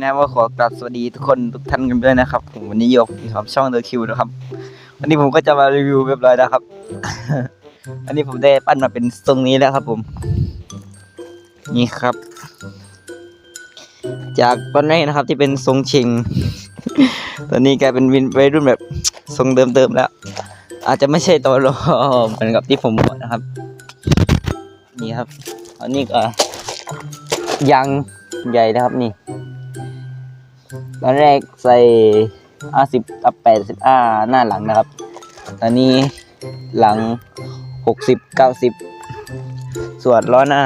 นะว่าขอกราบสวัสดีทุกคนทุกท่านกันด้วยนะครับผมวันนี้โยกอยู่กับช่องเดอะคิวนะครับ วันนี้ผมก็จะมารีวิวเรียบร้อยแล้วครับ อันนี้ผมได้ปั้นมาเป็นทรงนี้แล้วครับผม นี่ครับ จากตอนแรกนะครับที่เป็นทรงเชงตอนนี้กลายเป็นวินวัยรุ่นแบบทรงเดิมๆแล้ว อาจจะไม่ใช่ตัวรอเหมือนกับที่ผมบอกนะครับ นี่ครับ อันนี้ก็ยางใหญ่นะครับนี่ ตอนแรกใส่ห้าสิบกับแปดสิบอ่าหน้าหลังนะครับ ตอนนี้หลังหกสิบเก้าสิบส่วนล้อหน้า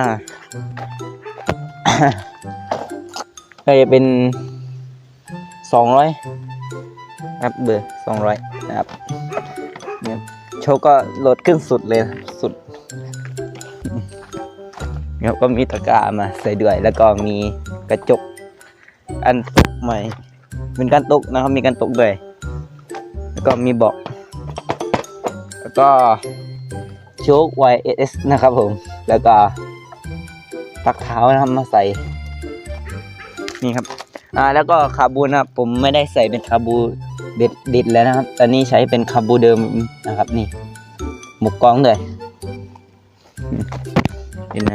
ก็จะเป็นสองร้อยครับเบอร์สองร้อยนะครับเนี่ยโชก็โหลดขึ้นสุดเลยสุดแล้วก็มีตะกร้ามาใส่ด้วยแล้วก็มีกระจก อันตกใหม่เป็นการตกนะครับมีการตกด้วยแล้วก็มีเบาะแล้วก็โชค YS นะครับผม แล้วก็ปักเท้านะครับมาใส่ นี่ครับ อ่าแล้วก็คาบูนะครับผมไม่ได้ใส่เป็นคาบูเด็ดเด็ดแล้วนะครับ ตอนนี้ใช้เป็นคาบูเดิมนะครับนี่หมกกองเลยเห็นไหม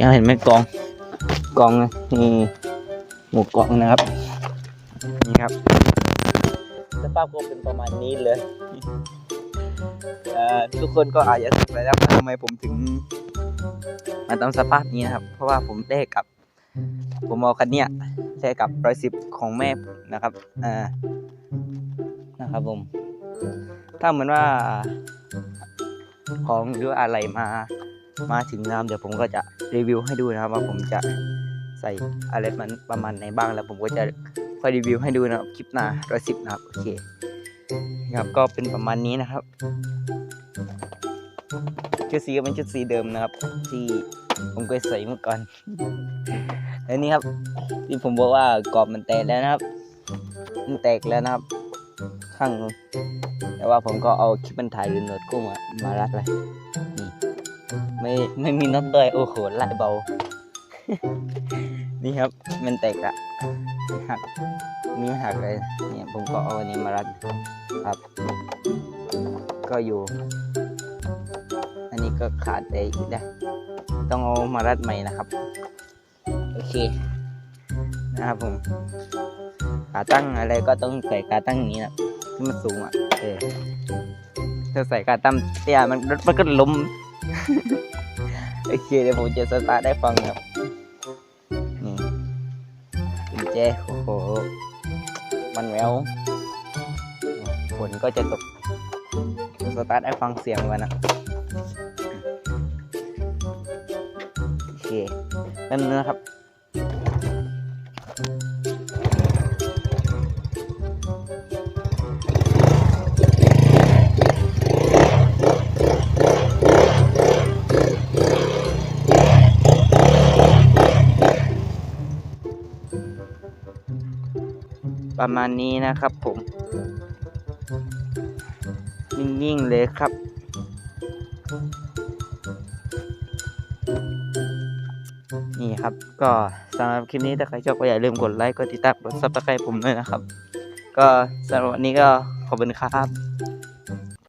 ยังเห็นไหมกองกองนี่ หมูกรองนะครับ นี่ครับสภาพก็เป็นประมาณนี้เลยเอ่อทุกคนก็อาจจะสงสัยแล้วว่าทำไมผมถึง มาตามสภาพนี้นะครับ เพราะว่าผมได้กับ ผมเอาคันเนี้ยได้กับร้อยสิบของแม่นะครับอ่านะครับผม ถ้าเหมือนว่า ของหรืออะไรมา มาถึงนะครับเดี๋ยวผมก็จะรีวิวให้ดูนะครับว่าผมจะ ใส่อะไรมันประมาณไหนบ้างแล้วผมก็จะค่อยรีวิวให้ดูนะครับคลิปหน้าร้อยสิบนะครับโอเคครับก็เป็นประมาณนี้นะครับชุดสีก็เป็นชุดสีเดิมนะครับ ที่ผมเคยใส่เมื่อก่อนแล้วนี่ครับ ที่ผมบอกว่ากรอบมันแตกแล้วนะครับ มันแตกแล้วนะครับ ข้างแต่ว่าผมก็เอาคลิปมันถ่ายหรือโน้ตกุ้งมารัดไว้นี่ไม่ไม่มีน็อตด้วยโอ้โหไล่เบา นี่ครับมันแตกอะหักนี่หักเลยเนี่ยผมก็เอาอันนี้มารัดครับ ก็อยู่ อันนี้ก็ขาดไปอีกแล้วต้องเอามารัดใหม่นะครับ โอเค นะครับผมขาตั้งอะไรก็ต้องใส่ขาตั้งอย่างนี้นะที่มันสูงอะเออถ้าใส่ขาตั้งเตี้ยมันรถมันก็ล้มโอเคเดี๋ยวผมจะสตาร์ทได้ฟังครับ โอ้โห มันแววฝนก็จะตกสตาร์ทได้ฟังเสียงมันนะโอเคนั่นนะครับ ประมาณนี้นะครับผม นิ่ง ๆ เลยครับ นี่ครับก็สำหรับคลิปนี้ถ้าใครชอบก็อย่าลืมกดไลค์ กดติดตามกดซับสไครต์ผมด้วยนะครับ ก็สำหรับวันนี้ก็ขอบคุณครับ